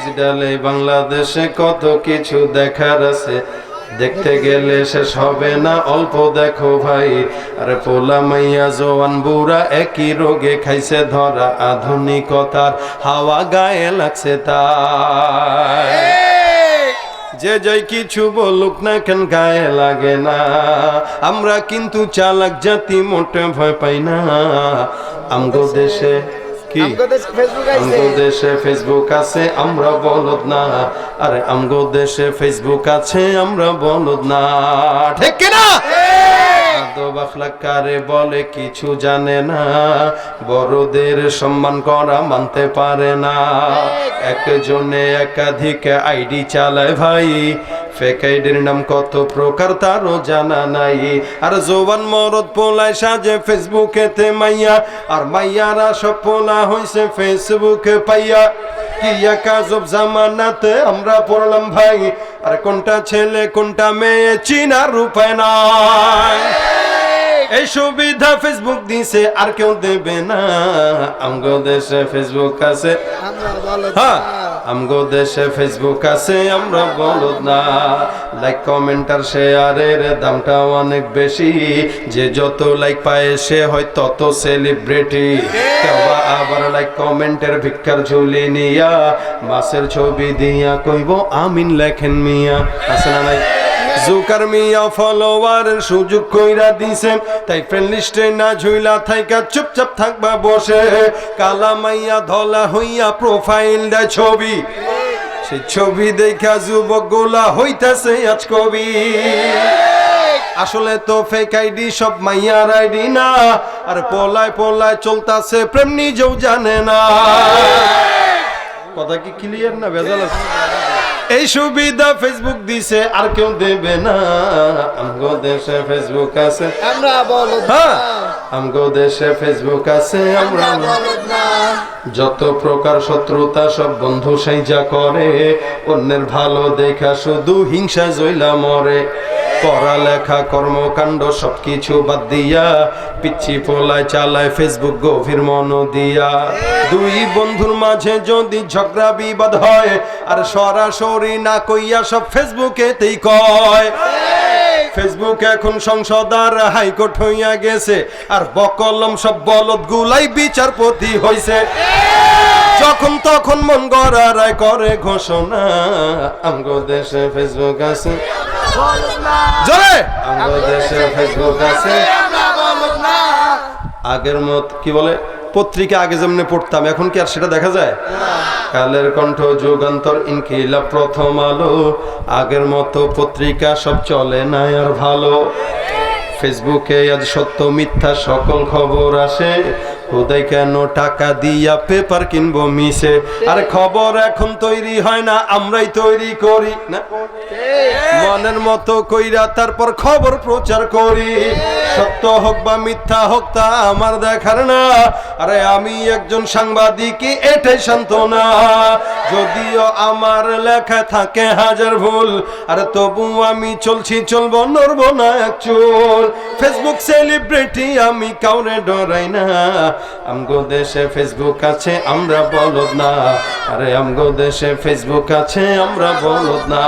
ডিজিটালে বাংলাদেশে কত কিছু দেখার আছে? দেখতে গেলে শেষ হবে না, অল্প দেখো ভাই। আরে পোলা মাইয়া, জোয়ান বুড়া একই রোগে খাইছে ধরা, আধুনিকতার হাওয়া গায়ে লাগছে তাই। যে যাই কিছু বলুক না কেন গায়ে লাগে না। আমরা কিন্তু চালাক জাতি, মোটে ভয় পাই না। আমগো দেশে কি? আমগো দেশে ফেসবুক আছে? আমরা বলদ না। আরে আমগো দেশে ফেসবুক আছে আমরা বলদ না। ঠিক কিনা কারে বলে কিছু জানে না। বড়দের সম্মান করা মানতে পারে না। একজনে একাধিক আইডি চালায় ভাই। ফেক আইডির নাম কত প্রকার তারও জানা নাই। আর জোবান মরদ পোলায় সাজে ফেসবুকেতে মাইয়া আর মাইয়ারা সব পোলা হইছে ফেসবুকে পাইয়া। কি কাজব জামানাতে আমরা পড়লাম ভাই আর কোনটা ছেলে কোনটা মেয়ে চিনার উপায় নাই। এই সুবিধা ফেসবুক দিছে আর কেউ দেবে না আমগো দেশে ফেসবুক আছে। হ্যাঁ আমগো দেশে ফেসবুক আছে, আমরা বলদ না। লাইক কমেন্ট আর শেয়ারের দামটা অনেক বেশি। যে যত লাইক পায়, সে হয় তত সেলিব্রিটি আবার লাইক কমেন্টের ভিক্ষার ঝুলি নিয়া মাসের ছবি দিয়া কইব, আমিন লেখেন মিয়া। নাই জুকার মিয়া ফলোয়ারের সুযোগ কইরা দিছে তাই ফ্রেন্ড লিস্টে না ঝুইলা থাইকা চুপচাপ থাকবা বসে। কালা মাইয়া ধলা হইয়া প্রোফাইল দেয় ছবি। সেই ছবি দেখা যুবক গোলা হইতাছে আজ কবি। আসলে তো ফেক আইডি সব মাইয়ার আইডি না। আর পোলায় পোলায় চলতাছে, প্রেম নিজেও জানে না। কথা কি ক্লিয়ার না, ভেজাল আছে? এই সুবিধা ফেসবুক দিছে আর কেউ দেবে না। আমগো দেশে ফেসবুক আছে। আমরা বলো হ্যাঁ আমগো দেশে ফেসবুক আছে আমরা আমরা না। যত প্রকার শত্রুতা সব বন্ধু সাইজা করে। অন্যের ভালো দেখা শুধু হিংসা জইলা মরে। পড়ালেখা কর্মকাণ্ড সবকিছু বাদ দিয়া, পিচ্ছি পোলায় চালায় ফেসবুক গভীর মন দিয়া। দুই বন্ধুর মাঝে যদি ঝগড়া বিবাদ হয়, আর সরাসরি না কইয়া সব ফেসবুকেতেই কয়। ফেসবুক এখন সংসদ আর হাইকোর্ট হইয়া গেছে, আর বকলম সব বলদ গুলাই বিচারপতি হইছে। যখন তখন মন গড়ারায় করে ঘোষণা আমগো দেশে ফেসবুক আছে। জোরে! আমগো দেশে ফেসবুক আছে। আগের মত কি বলে? পত্রিকা আগে যেমনি পড়তাম এখন কি আর সেটা দেখা যায়? কালের কণ্ঠ যুগান্তর ইনকিলাব প্রথম আলো। আগের মতো পত্রিকা সব চলে না আর ভালো। ফেসবুকে আজ সত্য মিথ্যা সকল খবর আসে। কোথায় কেন টাকা দিয়া পেপার কিনবো মিশে? আরে খবর এখন তৈরি হয় না আমরাই তৈরি করি না? মনের মতো কইরা তারপর খবর প্রচার করি। সত্য হোক বা মিথ্যা হোক তা আমার দেখার না। আরে আমি একজন সাংবাদিক এটাই সান্ত্বনা। যদিও আমার লেখা থাকে হাজার ভুল আরে তবু আমি চলছি চলবো নড়বো না এক চুল। ফেসবুক সেলিব্রিটি আমি কাউরে ডরাই না। আমগো দেশে ফেসবুক আছে, আমরা বলদ না। আরে আমগো দেশে ফেসবুক আছে, আমরা বলদ না।